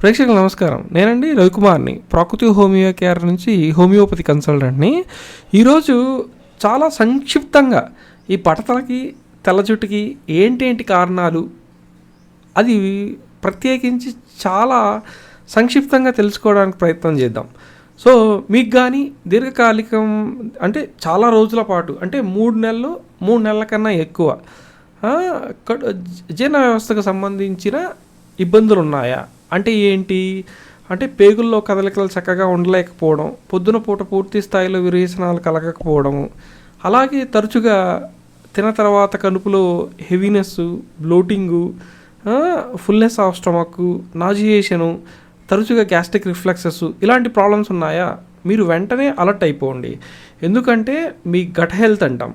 ప్రేక్షకులు నమస్కారం. నేనండి రవికుమార్ని. ప్రకృతి హోమియో కేర్ నుంచి హోమియోపతి కన్సల్టెంట్ని. ఈరోజు చాలా సంక్షిప్తంగా ఈ పడతలకి తెల్ల జుట్టుకి ఏంటేంటి కారణాలు? అది ప్రత్యేకించి చాలా సంక్షిప్తంగా తెలుసుకోవడానికి ప్రయత్నం చేద్దాం. సో మీకు కానీ దీర్ఘకాలికం అంటే చాలా రోజుల పాటు అంటే మూడు నెలలు మూడు నెలల కన్నా ఎక్కువ జీర్ణ వ్యవస్థకు సంబంధించిన ఇబ్బందులు ఉన్నాయా అంటే ఏంటి? అంటే పేగుల్లో కదలికలు చక్కగా ఉండలేకపోవడం పొద్దున పూట పూర్తి స్థాయిలో విరేచనాలు కలగకపోవడము అలాగే తరచుగా తిన తర్వాత కనుపులో heaviness bloating fullness of stomach nauseation తరచుగా గ్యాస్ట్రిక్ రిఫ్లెక్సెస్ ఇలాంటి ప్రాబ్లమ్స్ ఉన్నాయా? మీరు వెంటనే అలర్ట్ అయిపోండి. ఎందుకంటే మీ గట్ హెల్త్ అంటాం.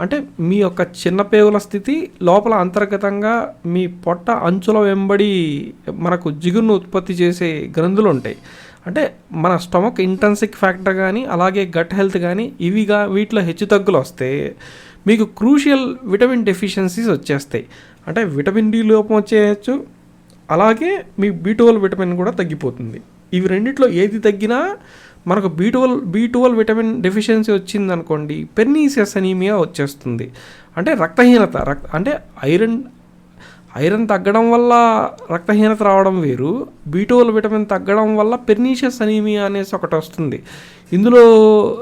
అంటే మీ యొక్క చిన్న పేగుల స్థితి లోపల అంతర్గతంగా మీ పొట్ట అంచుల వెంబడి మనకు జిగురును ఉత్పత్తి చేసే గ్రంథులు ఉంటాయి. అంటే మన స్టమక్ ఇంటెన్సిక్ ఫ్యాక్టర్ కానీ అలాగే గట్ హెల్త్ కానీ ఇవిగా వీటిలో హెచ్చు తగ్గులు వస్తే మీకు క్రూషియల్ విటమిన్ డెఫిషియన్సీస్ వచ్చేస్తాయి. అంటే విటమిన్ డి లోపం వచ్చేయచ్చు అలాగే మీ బీటోల్ విటమిన్ కూడా తగ్గిపోతుంది. ఇవి రెండిట్లో ఏది తగ్గినా మనకు B twelve B twelve vitamin deficiency వచ్చిందనుకోండి పెర్నీసియస్ అనీమియా వచ్చేస్తుంది. అంటే రక్తహీనత రక్త అంటే ఐరన్ ఐరన్ తగ్గడం వల్ల రక్తహీనత రావడం వేరు బీటోల్ విటమిన్ తగ్గడం వల్ల పెర్నీషియస్ అనీమియా అనేసి ఒకటి వస్తుంది. ఇందులో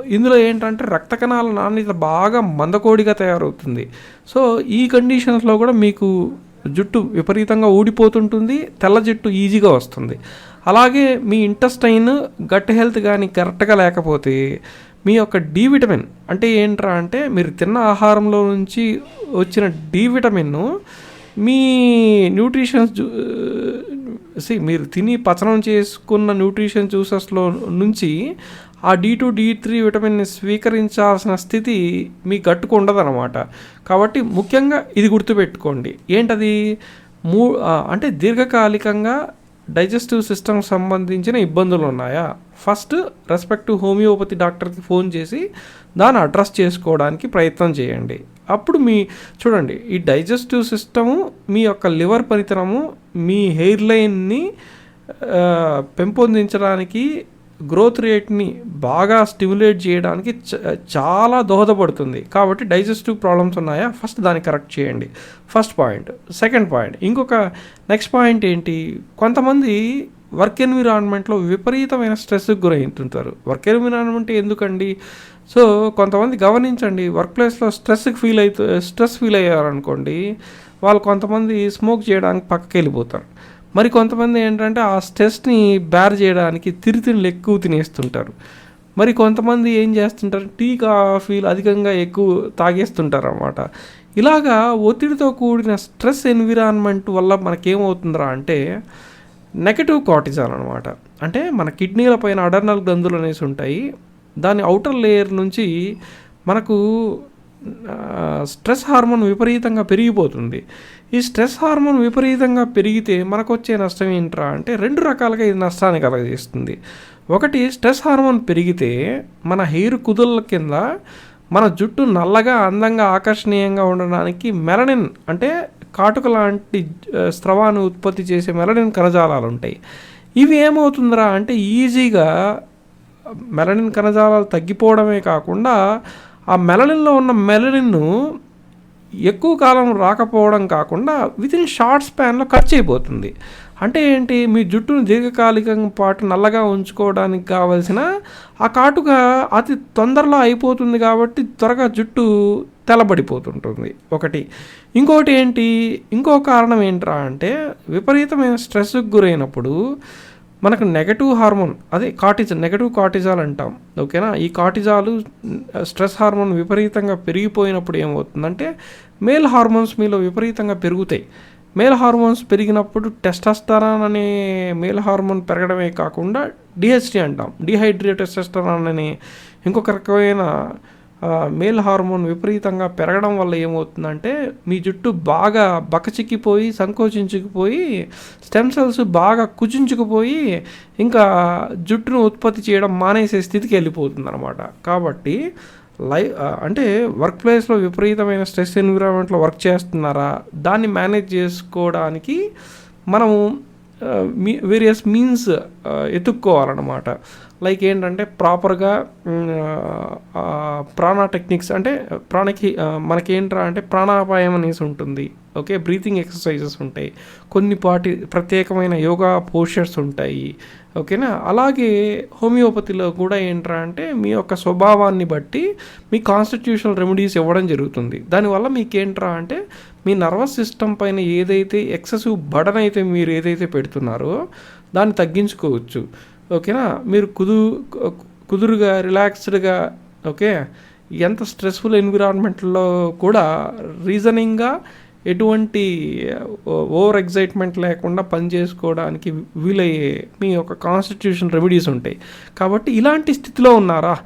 ఇందులో ఏంటంటే రక్త కణాల నాణ్యత బాగా మందకోడిగా తయారవుతుంది. సో ఈ కండిషన్స్లో కూడా మీకు జుట్టు విపరీతంగా ఊడిపోతుంటుంది తెల్ల జుట్టు ఈజీగా వస్తుంది. అలాగే మీ ఇంటెస్టైన్ గట్ హెల్త్ కానీ కరెక్ట్గా లేకపోతే మీ యొక్క డి విటమిన్ అంటే ఏంట్రా అంటే మీరు తిన్న ఆహారంలో నుంచి వచ్చిన డి విటమిన్ మీ న్యూట్రిషన్స్ సి మీరు తిని పచనం చేసుకున్న న్యూట్రిషన్ జ్యూసెస్లో నుంచి ఆ డి టూ డి త్రీ విటమిన్ని స్వీకరించాల్సిన స్థితి మీ గట్టుకు ఉండదన్నమాట. కాబట్టి ముఖ్యంగా ఇది గుర్తుపెట్టుకోండి. ఏంటది? మూ అంటే దీర్ఘకాలికంగా డైజెస్టివ్ సిస్టమ్ సంబంధించిన ఇబ్బందులు ఉన్నాయా? ఫస్ట్ రెస్పెక్టివ్ హోమియోపతి డాక్టర్కి ఫోన్ చేసి దాన్ని అడ్రస్ చేసుకోవడానికి ప్రయత్నం చేయండి. అప్పుడు మీ చూడండి ఈ డైజెస్టివ్ సిస్టము మీ యొక్క లివర్ పనితనము మీ హెయిర్ లైన్ని పెంపొందించడానికి గ్రోత్ రేట్ని బాగా స్టిమ్యులేట్ చేయడానికి చ- చాలా దోహదపడుతుంది. కాబట్టి డైజెస్టివ్ ప్రాబ్లమ్స్ ఉన్నాయా? ఫస్ట్ దాన్ని కరెక్ట్ చేయండి. ఫస్ట్ పాయింట్ సెకండ్ పాయింట్ ఇంకొక నెక్స్ట్ పాయింట్ ఏంటి? కొంతమంది వర్క్ ఎన్విరాన్మెంట్లో విపరీతమైన స్ట్రెస్కి గురవుతుంటారు వర్క్ ఎన్విరాన్మెంట్ ఎందుకండి? సో కొంతమంది గమనించండి. వర్క్ ప్లేస్లో స్ట్రెస్కి ఫీల్ అవుతూ స్ట్రెస్ ఫీల్ అయ్యారనుకోండి వాళ్ళు కొంతమంది స్మోక్ చేయడానికి పక్కకి వెళ్ళిపోతారు మరి కొంతమంది ఏంటంటే ఆ స్ట్రెస్ని బేర్ చేయడానికి తిరితిళ్ళు ఎక్కువ తినేస్తుంటారు. మరి కొంతమంది ఏం చేస్తుంటారు? టీ కాఫీలు అధికంగా ఎక్కువ తాగేస్తుంటారు అన్నమాట ఇలాగా ఒత్తిడితో కూడిన స్ట్రెస్ ఎన్విరాన్మెంట్ వల్ల మనకేమవుతుందిరా అంటే నెగటివ్ కార్టిజాల్ అనమాట అంటే మన కిడ్నీల పైన అడర్నల్ గ్రంథులు అనేసి ఉంటాయి. దాని అవుటర్ లేయర్ నుంచి మనకు స్ట్రెస్ హార్మోన్ విపరీతంగా పెరిగిపోతుంది. ఈ స్ట్రెస్ హార్మోన్ విపరీతంగా పెరిగితే మనకు వచ్చే నష్టం ఏంట్రా అంటే రెండు రకాలుగా ఇది నష్టాన్ని కలగజేస్తుంది ఒకటి స్ట్రెస్ హార్మోన్ పెరిగితే మన హెయిర్ కుదుల కింద మన జుట్టు నల్లగా అందంగా ఆకర్షణీయంగా ఉండడానికి మెలనిన్ అంటే కాటుక లాంటి స్రవాన్ని ఉత్పత్తి చేసే మెలనిన్ కణజాలాలు ఉంటాయి. ఇవి ఏమవుతుందిరా అంటే ఈజీగా మెలనిన్ కణజాలాలు తగ్గిపోవడమే కాకుండా ఆ మెలనిన్లో ఉన్న మెలనిన్ను ఎక్కువ కాలం రాకపోవడం కాకుండా విత్ ఇన్ షార్ట్ స్పాన్లో ఖర్చు అయిపోతుంది అంటే ఏంటి? మీ జుట్టును దీర్ఘకాలికం పాటు నల్లగా ఉంచుకోవడానికి కావలసిన ఆ కాటుక అతి తొందరలో అయిపోతుంది కాబట్టి త్వరగా జుట్టు తెల్లబడిపోతుంటుంది. ఒకటి. ఇంకోటి ఏంటి? ఇంకో కారణం ఏంట్రా అంటే విపరీతమైన స్ట్రెస్కి గురైనప్పుడు మనకు నెగటివ్ హార్మోన్ అదే కార్టిజాల్ నెగటివ్ కార్టిజాల్ అంటాం. ఓకేనా ఈ కార్టిజాలు స్ట్రెస్ హార్మోన్ విపరీతంగా పెరిగిపోయినప్పుడు ఏమవుతుందంటే మేల్ హార్మోన్స్ మీలో విపరీతంగా పెరుగుతాయి. మేల్ హార్మోన్స్ పెరిగినప్పుడు టెస్టాస్టరాన్ అనే మేల్ హార్మోన్ పెరగడమే కాకుండా డిహెచ్డి అంటాం. డిహైడ్రేట్ టెస్టాస్టరాన్ అనే ఇంకొక రకమైన మేల్ హార్మోన్ విపరీతంగా పెరగడం వల్ల ఏమవుతుందంటే మీ జుట్టు బాగా బకచిక్కిపోయి సంకోచించుకుపోయి స్టెమ్ సెల్స్ బాగా కుచించుకుపోయి ఇంకా జుట్టును ఉత్పత్తి చేయడం మానేసే స్థితికి వెళ్ళిపోతుంది అనమాట కాబట్టి లై అంటే వర్క్ ప్లేస్లో విపరీతమైన స్ట్రెస్ ఎన్విరాన్మెంట్లో వర్క్ చేస్తున్నారా? దాన్ని మేనేజ్ చేసుకోవడానికి మనము మీ వేరియస్ మీన్స్ ఎత్తుక్కోవాలన్నమాట లైక్ ఏంటంటే ప్రాపర్గా ప్రాణ టెక్నిక్స్ అంటే ప్రాణకి మనకేంట్రా అంటే ప్రాణాపాయం అనేసి ఉంటుంది. ఓకే? బ్రీతింగ్ ఎక్సర్సైజెస్ ఉంటాయి. కొన్ని పాటి ప్రత్యేకమైన యోగా పోస్చర్స్ ఉంటాయి. ఓకేనా? అలాగే హోమియోపతిలో కూడా ఏంట్రా అంటే మీ యొక్క స్వభావాన్ని బట్టి మీ కాన్స్టిట్యూషనల్ రెమెడీస్ ఇవ్వడం జరుగుతుంది. దానివల్ల మీకేంట్రా అంటే మీ నర్వస్ సిస్టమ్ పైన ఏదైతే ఎక్సెసివ్ బడన్ అయితే మీరు ఏదైతే పెడుతున్నారో దాన్ని తగ్గించుకోవచ్చు. ఓకేనా? మీరు కుదు కుదురుగా రిలాక్స్డ్గా ఓకే? ఎంత స్ట్రెస్ఫుల్ ఎన్విరాన్మెంట్లో కూడా రీజనింగ్గా ఎటువంటి ఓవర్ ఎగ్జైట్మెంట్ లేకుండా పని చేసుకోవడానికి వీలయ్యే మీ యొక్క కాన్స్టిట్యూషన్ రెమెడీస్ ఉంటాయి. కాబట్టి ఇలాంటి స్థితిలో ఉన్నారా?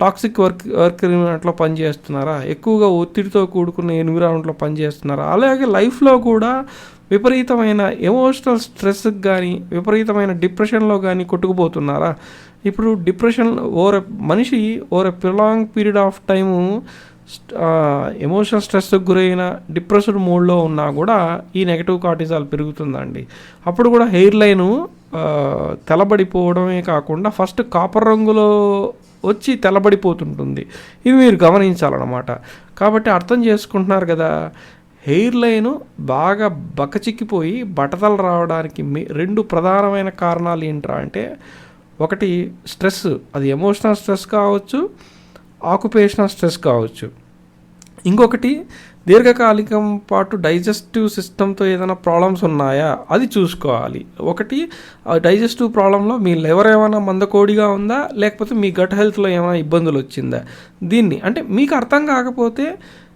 టాక్సిక్ వర్క్ వర్క్ ఎన్విరాన్మెంట్లో పనిచేస్తున్నారా ఎక్కువగా ఒత్తిడితో కూడుకున్న ఎన్విరాన్మెంట్లో పనిచేస్తున్నారా అలాగే లైఫ్లో కూడా విపరీతమైన ఎమోషనల్ స్ట్రెస్కి కానీ విపరీతమైన డిప్రెషన్లో కానీ కొట్టుకుపోతున్నారా? ఇప్పుడు డిప్రెషన్ ఓర మనిషి or a prolong period of time emotional స్ట్రెస్కి గురైన డిప్రెస్డ్ మూడ్లో ఉన్నా కూడా ఈ నెగటివ్ కార్టిజాల్ పెరుగుతుందండి. అప్పుడు కూడా హెయిర్ లైను తెల్లబడిపోవడమే కాకుండా ఫస్ట్ కాపర్ రంగులో వచ్చి తెల్లబడిపోతుంటుంది. ఇది మీరు గమనించాలన్నమాట. కాబట్టి అర్థం చేసుకుంటున్నారు కదా? హెయిర్ లైను బాగా బకచిక్కిపోయి బట్టతలు రావడానికి మీ రెండు ప్రధానమైన కారణాలు ఏంట్రా అంటే ఒకటి స్ట్రెస్ అది ఎమోషనల్ స్ట్రెస్ కావచ్చు ఆక్యుపేషనల్ స్ట్రెస్ కావచ్చు. ఇంకొకటి దీర్ఘకాలికం పాటు డైజెస్టివ్ సిస్టంతో ఏదైనా ప్రాబ్లమ్స్ ఉన్నాయా? అది చూసుకోవాలి. ఒకటి డైజెస్టివ్ ప్రాబ్లంలో మీ లివర్ ఏమైనా మందకోడిగా ఉందా? లేకపోతే మీ గట్ హెల్త్లో ఏమైనా ఇబ్బందులు వచ్చిందా దీన్ని అంటే మీకు అర్థం కాకపోతే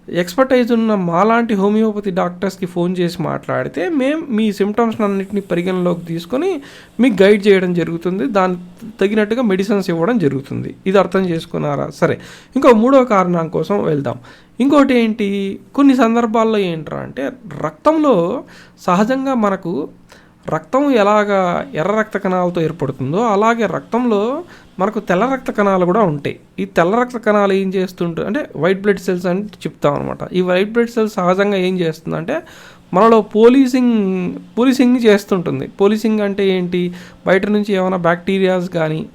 ఎక్స్పర్టైజ్ ఉన్న మాలాంటి హోమియోపతి డాక్టర్స్కి ఫోన్ చేసి మాట్లాడితే మేము మీ సిమ్టమ్స్ అన్నింటినీ పరిగణలోకి తీసుకొని మీకు గైడ్ చేయడం జరుగుతుంది. దాని తగినట్టుగా మెడిసిన్స్ ఇవ్వడం జరుగుతుంది. ఇది అర్థం చేసుకున్నారా? సరే. ఇంకో మూడో కారణం కోసం వెళ్దాం. ఇంకోటి ఏంటి? కొన్ని సందర్భాల్లో ఏంట్రా అంటే రక్తంలో సహజంగా మనకు రక్తం ఎలాగా ఎర్ర రక్త కణాలతో ఏర్పడుతుందో అలాగే రక్తంలో మనకు తెల్ల రక్త కణాలు కూడా ఉంటాయి. ఈ తెల్ల రక్త కణాలు ఏం చేస్తుంటాయి అంటే వైట్ బ్లడ్ సెల్స్ అని చెప్తాం అనమాట ఈ వైట్ బ్లడ్ సెల్స్ సహజంగా ఏం చేస్తుందంటే మనలో పోలీసింగ్ పోలీసింగ్ని చేస్తుంటుంది. పోలీసింగ్ అంటే ఏంటి? బయట నుంచి ఏమైనా బ్యాక్టీరియాస్ కానీ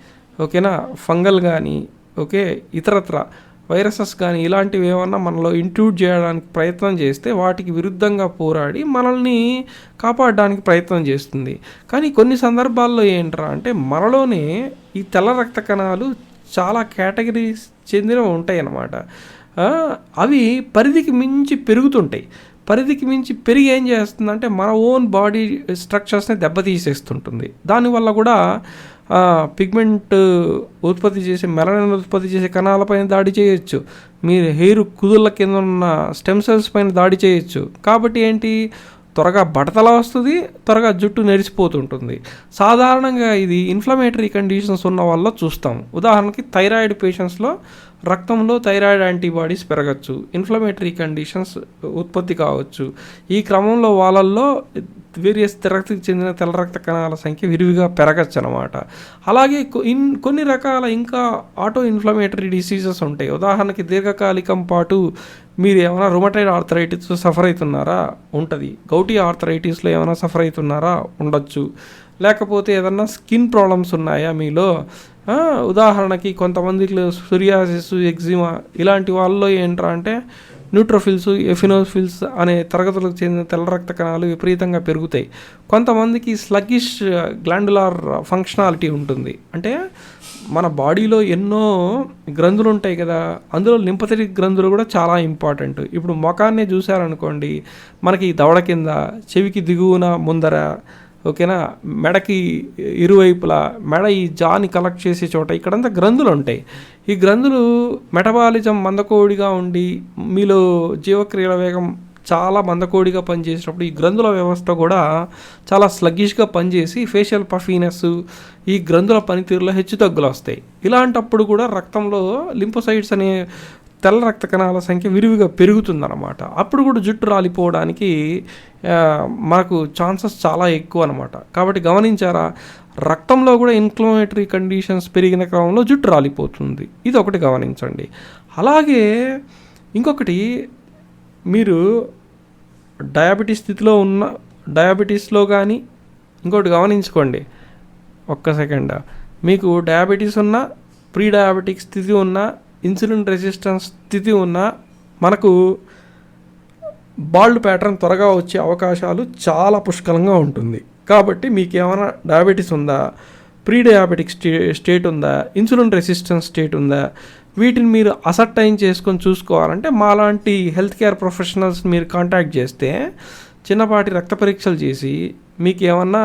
ఓకేనా? ఫంగల్ కానీ ఓకే? ఇతరత్ర. వైరసెస్ కానీ ఇలాంటివి ఏమన్నా మనలో ఇంట్రూడ్ చేయడానికి ప్రయత్నం చేస్తే వాటికి విరుద్ధంగా పోరాడి మనల్ని కాపాడడానికి ప్రయత్నం చేస్తుంది. కానీ కొన్ని సందర్భాల్లో ఏంట్రా అంటే మనలోనే ఈ తెల్ల రక్త కణాలు చాలా కేటగిరీస్ చెందినవి ఉంటాయి అన్నమాట అవి పరిధికి మించి పెరుగుతుంటాయి. పరిధికి మించి పెరిగి ఏం చేస్తుందంటే మన ఓన్ బాడీ స్ట్రక్చర్స్ని దెబ్బతీసేస్తుంటుంది. దానివల్ల కూడా పిగ్మెంట్ ఉత్పత్తి చేసే మెలనిన్ ఉత్పత్తి చేసే కణాలపైన దాడి చేయొచ్చు. మీరు హెయిర్ కుదుళ్ళ కింద ఉన్న స్టెమ్ సెల్స్ పైన దాడి చేయొచ్చు. కాబట్టి ఏంటి? త్వరగా బడతల వస్తుంది త్వరగా జుట్టు నెరిసిపోతుంటుంది. సాధారణంగా ఇది ఇన్ఫ్లమేటరీ కండిషన్స్ ఉన్న వాళ్ళ చూస్తాం. ఉదాహరణకి థైరాయిడ్ పేషెంట్స్లో రక్తంలో థైరాయిడ్ యాంటీబాడీస్ పెరగచ్చు. ఇన్ఫ్లమేటరీ కండిషన్స్ ఉత్పత్తి కావచ్చు. ఈ క్రమంలో వాళ్ళల్లో వేరియస్ రక్తకి చెందిన తెల్ల రక్త కణాల సంఖ్య విరివిగా పెరగచ్చు అనమాట అలాగే ఇన్ కొన్ని రకాల ఇంకా ఆటో ఇన్ఫ్లమేటరీ డిసీజెస్ ఉంటాయి. ఉదాహరణకి దీర్ఘకాలికం పాటు మీరు ఏమైనా రుమటైడ్ ఆర్థరైటిస్ సఫర్ అవుతున్నారా ఉంటుంది. గౌటీ ఆర్థరైటిస్లో ఏమైనా సఫర్ అవుతున్నారా ఉండొచ్చు. లేకపోతే ఏదన్నా స్కిన్ ప్రాబ్లమ్స్ ఉన్నాయా మీలో? ఉదాహరణకి కొంతమందికి సూర్యాసిస్ ఎగ్జిమా ఇలాంటి వాళ్ళలో ఏంట్రా అంటే న్యూట్రోఫిల్స్ ఎఫినోఫిల్స్ అనే తరగతులకు చెందిన తెల్ల రక్త కణాలు విపరీతంగా పెరుగుతాయి. కొంతమందికి స్లగ్గిష్ గ్లాండులార్ ఫంక్షనాలిటీ ఉంటుంది. అంటే మన బాడీలో ఎన్నో గ్రంథులు ఉంటాయి కదా అందులో లింపథెటిక్ గ్రంథులు కూడా చాలా ఇంపార్టెంట్ ఇప్పుడు ముఖాన్నే చూశారనుకోండి మనకి దవడ కింద చెవికి దిగువన ముందర ఓకేనా? మెడకి ఇరువైపులా మెడ ఈ జాని కలెక్ట్ చేసే చోట ఇక్కడంతా గ్రంథులు ఉంటాయి. ఈ గ్రంథులు మెటబాలిజం మందకోడిగా ఉండి మీలో జీవక్రియల వేగం చాలా మందకోడిగా పనిచేసినప్పుడు ఈ గ్రంథుల వ్యవస్థ కూడా చాలా స్లగ్గిష్గా పనిచేసి ఫేషియల్ పఫీనెస్ ఈ గ్రంథుల పనితీరులో హెచ్చు తగ్గులు వస్తాయి. ఇలాంటప్పుడు కూడా రక్తంలో లింపోసైడ్స్ అనే తెల్ల రక్త కణాల సంఖ్య విరివిగా పెరుగుతుందన్నమాట. అప్పుడు కూడా జుట్టు రాలిపోవడానికి మనకు ఛాన్సెస్ చాలా ఎక్కువ అనమాట కాబట్టి గమనించారా రక్తంలో కూడా ఇన్ఫ్లమేటరీ కండిషన్స్ పెరిగిన క్రమంలో జుట్టు రాలిపోతుంది. ఇది ఒకటి గమనించండి. అలాగే ఇంకొకటి మీరు డయాబెటీస్ స్థితిలో ఉన్న డయాబెటీస్లో కానీ ఇంకోటి గమనించుకోండి. ఒక్క సెకండ్. మీకు డయాబెటీస్ ఉన్న ప్రీ డయాబెటిక్ స్థితి ఉన్నా ఇన్సులిన్ రెసిస్టెన్స్ స్థితి ఉన్న మనకు బాల్డ్ ప్యాటర్న్ త్వరగా వచ్చే అవకాశాలు చాలా పుష్కలంగా ఉంటుంది. కాబట్టి మీకు ఏమైనా డయాబెటీస్ ఉందా? ప్రీ డయాబెటిక్ స్టే స్టేట్ ఉందా? ఇన్సులిన్ రెసిస్టెన్స్ స్టేట్ ఉందా? వీటిని మీరు అసర్టైన్ చేసుకొని చూసుకోవాలంటే మాలాంటి హెల్త్ కేర్ ప్రొఫెషనల్స్ మీరు కాంటాక్ట్ చేస్తే చిన్నపాటి రక్త పరీక్షలు చేసి మీకు ఏమన్నా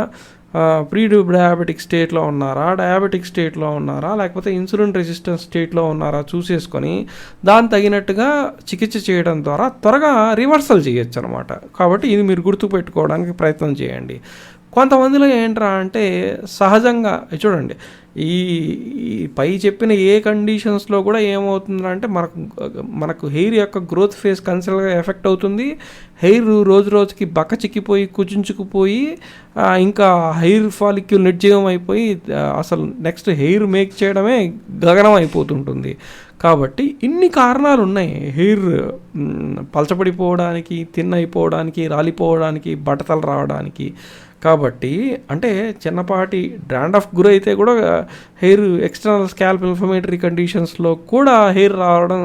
ప్రీ డయాబెటిక్ స్టేట్లో ఉన్నారా డయాబెటిక్ స్టేట్లో ఉన్నారా లేకపోతే ఇన్సులిన్ రెసిస్టెన్స్ స్టేట్లో ఉన్నారా చూసేసుకొని దాని తగినట్టుగా చికిత్స చేయడం ద్వారా త్వరగా రివర్సల్ చేయొచ్చు అనమాట కాబట్టి ఇది మీరు గుర్తుపెట్టుకోవడానికి ప్రయత్నం చేయండి. కొంతమందిలో ఏంట్రా అంటే సహజంగా చూడండి ఈ పై చెప్పిన ఏ కండిషన్స్లో కూడా ఏమవుతుందంటే మనకు మనకు హెయిర్ యొక్క గ్రోత్ ఫేస్ కన్సిడర్గా ఎఫెక్ట్ అవుతుంది. హెయిర్ రోజు రోజుకి బక్క చిక్కిపోయి కుచించుకుపోయి ఇంకా హెయిర్ ఫాలిక్యూల్ నిర్జీవం అయిపోయి అసలు నెక్స్ట్ హెయిర్ మేక్ చేయడమే గగనం అయిపోతుంటుంది. కాబట్టి ఇన్ని కారణాలు ఉన్నాయి. హెయిర్ పలచబడిపోవడానికి తిన్ అయిపోవడానికి రాలిపోవడానికి బట్టతలు రావడానికి. కాబట్టి అంటే చిన్నపాటి డ్రాండఫ్ గురైతే కూడా హెయిర్ ఎక్స్టర్నల్ స్కాల్ప్ ఇన్ఫర్మేటరీ కండిషన్స్లో కూడా హెయిర్ రావడం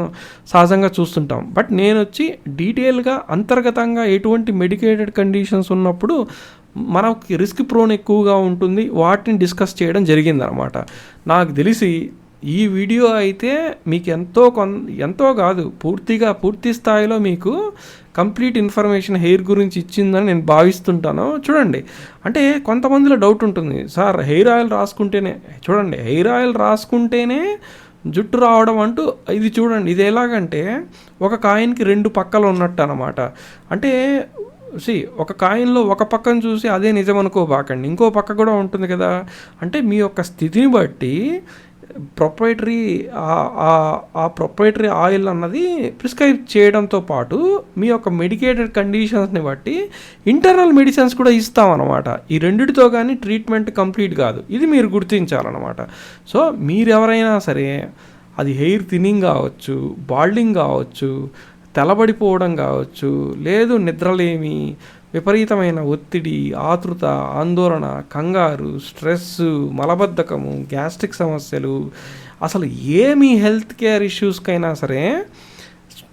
సహజంగా చూస్తుంటాం. బట్ నేను వచ్చి డీటెయిల్గా అంతర్గతంగా ఎటువంటి మెడికేటెడ్ కండిషన్స్ ఉన్నప్పుడు మనకి రిస్క్ ప్రోన్ ఎక్కువగా ఉంటుంది. వాటిని డిస్కస్ చేయడం జరిగిందనమాట. నాకు తెలిసి ఈ వీడియో అయితే మీకు ఎంతో కొన్ ఎంతో కాదు పూర్తిగా పూర్తి స్థాయిలో మీకు కంప్లీట్ ఇన్ఫర్మేషన్ హెయిర్ గురించి ఇచ్చిందని నేను భావిస్తుంటాను. చూడండి అంటే కొంతమందిలో డౌట్ ఉంటుంది. సార్ హెయిర్ ఆయిల్ రాసుకుంటేనే చూడండి హెయిర్ ఆయిల్ రాసుకుంటేనే జుట్టు రావడం అంటూ ఇది చూడండి ఇది ఎలాగంటే ఒక కాయిన్కి రెండు పక్కలు ఉన్నట్టు అనమాట అంటే సి ఒక కాయిన్లో ఒక పక్కను చూసి అదే నిజం అనుకోబాకండి ఇంకో పక్క కూడా ఉంటుంది కదా. అంటే మీ యొక్క స్థితిని బట్టి ప్రొప్రైటరీ ఆ ప్రొప్రైటరీ ఆయిల్ అన్నది ప్రిస్క్రైబ్ చేయడంతో పాటు మీ యొక్క మెడికేటెడ్ కండిషన్స్ని బట్టి ఇంటర్నల్ మెడిసిన్స్ కూడా ఇస్తామన్నమాట. ఈ రెండిటితో కానీ ట్రీట్మెంట్ కంప్లీట్ కాదు. ఇది మీరు గుర్తించాలన్నమాట. సో మీరెవరైనా సరే అది హెయిర్ థిన్నింగ్ కావచ్చు బాల్డింగ్ కావచ్చు తెలబడిపోవడం కావచ్చు లేదు నిద్రలేమి విపరీతమైన ఒత్తిడి ఆతృత ఆందోళన కంగారు స్ట్రెస్ మలబద్ధకము గ్యాస్ట్రిక్ సమస్యలు. అసలు ఏమి హెల్త్ కేర్ ఇష్యూస్కైనా సరే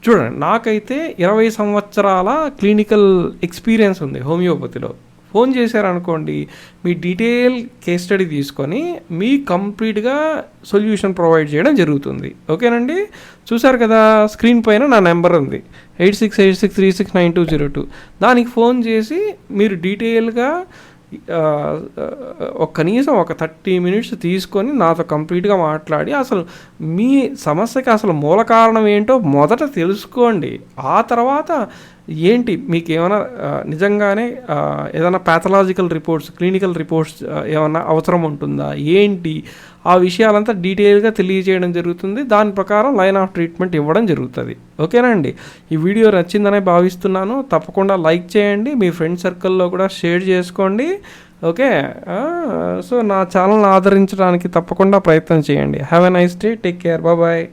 చూడండి నాకైతే ఇరవై సంవత్సరాల క్లినికల్ ఎక్స్పీరియన్స్ ఉంది హోమియోపతిలో. ఫోన్ చేశారనుకోండి మీ డీటెయిల్ కేస్ స్టడీ తీసుకొని మీ కంప్లీట్గా సొల్యూషన్ ప్రొవైడ్ చేయడం జరుగుతుంది. ఓకేనండి? చూసారు కదా స్క్రీన్ పైన నా నెంబర్ ఉంది. Eight six eight six three six nine two zero two. దానికి ఫోన్ చేసి మీరు డీటెయిల్గా ఒక కనీసం ఒక థర్టీ మినిట్స్ తీసుకొని నాతో కంప్లీట్గా మాట్లాడి అసలు మీ సమస్యకి అసలు మూల కారణం ఏంటో మొదట తెలుసుకోండి. ఆ తర్వాత ఏంటి మీకు ఏమైనా నిజంగానే ఏదైనా ప్యాథలాజికల్ రిపోర్ట్స్ క్లినికల్ రిపోర్ట్స్ ఏమైనా అవసరం ఉంటుందా? ఏంటి? ఆ విషయాలంతా డీటెయిల్గా తెలియజేయడం జరుగుతుంది. దాని ప్రకారం లైన్ ఆఫ్ ట్రీట్మెంట్ ఇవ్వడం జరుగుతుంది. ఓకేనండి ఈ వీడియో నచ్చిందనే భావిస్తున్నాను. తప్పకుండా లైక్ చేయండి. మీ ఫ్రెండ్ సర్కిల్లో కూడా షేర్ చేసుకోండి. ఓకే? సో నా ఛానల్ ఆదరించడానికి తప్పకుండా ప్రయత్నం చేయండి. Have a nice day take care bye